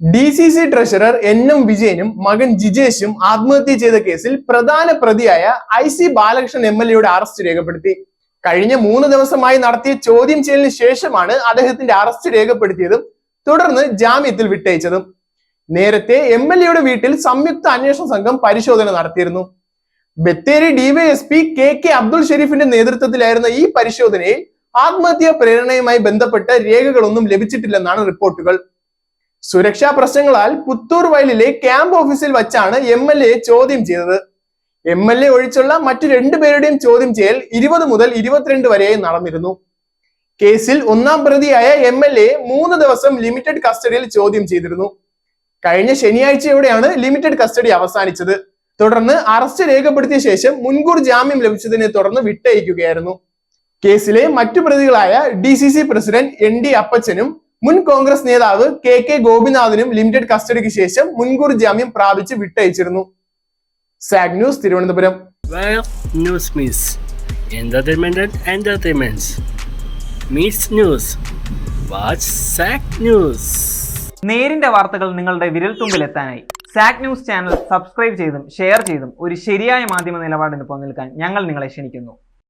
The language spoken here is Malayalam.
D C C treasurer N M വിജയനും മകൻ ജിജേഷും ആത്മഹത്യ ചെയ്ത കേസിൽ പ്രധാന പ്രതിയായ I C Balakrishnan M L എയുടെ അറസ്റ്റ് രേഖപ്പെടുത്തി. കഴിഞ്ഞ മൂന്ന് ദിവസമായി നടത്തിയ ചോദ്യം ചെയ്യലിന് ശേഷമാണ് അദ്ദേഹത്തിന്റെ അറസ്റ്റ് രേഖപ്പെടുത്തിയതും തുടർന്ന് ജാമ്യത്തിൽ വിട്ടയച്ചതും. നേരത്തെ എം എൽ എയുടെ വീട്ടിൽ സംയുക്ത അന്വേഷണ സംഘം പരിശോധന നടത്തിയിരുന്നു. Bathery DYSP K K Abdul ഷെരീഫിന്റെ നേതൃത്വത്തിലായിരുന്ന ഈ പരിശോധനയിൽ ആത്മഹത്യാ പ്രേരണയുമായി ബന്ധപ്പെട്ട രേഖകളൊന്നും ലഭിച്ചിട്ടില്ലെന്നാണ് റിപ്പോർട്ടുകൾ. സുരക്ഷാ പ്രശ്നങ്ങളാൽ പുത്തൂർ വയലിലെ ക്യാമ്പ് ഓഫീസിൽ വച്ചാണ് എം എൽ എ ചോദ്യം ചെയ്തത്. എം എൽ എ ഒഴിച്ചുള്ള മറ്റു രണ്ടുപേരുടെയും ചോദ്യം ചെയ്യൽ ഇരുപത് മുതൽ ഇരുപത്തിരണ്ട് വരെ നടന്നിരുന്നു. കേസിൽ ഒന്നാം പ്രതിയായ എം എൽ എ മൂന്ന് ദിവസം ലിമിറ്റഡ് കസ്റ്റഡിയിൽ ചോദ്യം ചെയ്തിരുന്നു. കഴിഞ്ഞ ശനിയാഴ്ചയോടെയാണ് ലിമിറ്റഡ് കസ്റ്റഡി അവസാനിച്ചത്. തുടർന്ന് അറസ്റ്റ് രേഖപ്പെടുത്തിയ ശേഷം മുൻകൂർ ജാമ്യം ലഭിച്ചതിനെ തുടർന്ന് വിട്ടയക്കുകയായിരുന്നു. കേസിലെ മറ്റു പ്രതികളായ ഡി പ്രസിഡന്റ് എൻ ഡി അപ്പച്ചനും മുൻ കോൺഗ്രസ് നേതാവ് കെ കെ ഗോപിനാഥനും ലിമിറ്റഡ് കസ്റ്റഡിക്ക് ശേഷം മുൻകൂർ ജാമ്യം പ്രാപിച്ച് വിട്ടയച്ചിരുന്നു zag news Thiruvananthapuram Well, news means entertainment and entertainments. Meets news. Watch SAC News. നേരിന്റെ വാർത്തകൾ നിങ്ങളുടെ വിരൽത്തുമ്പിലെത്താനായി സാക് ന്യൂസ് ചാനൽ സബ്സ്ക്രൈബ് ചെയ്തും ഷെയർ ചെയ്തും ഒരു ശരിയായ മാധ്യമ നിലപാടിന് പങ്കെടുക്കാൻ ഞങ്ങൾ നിങ്ങളെ ക്ഷണിക്കുന്നു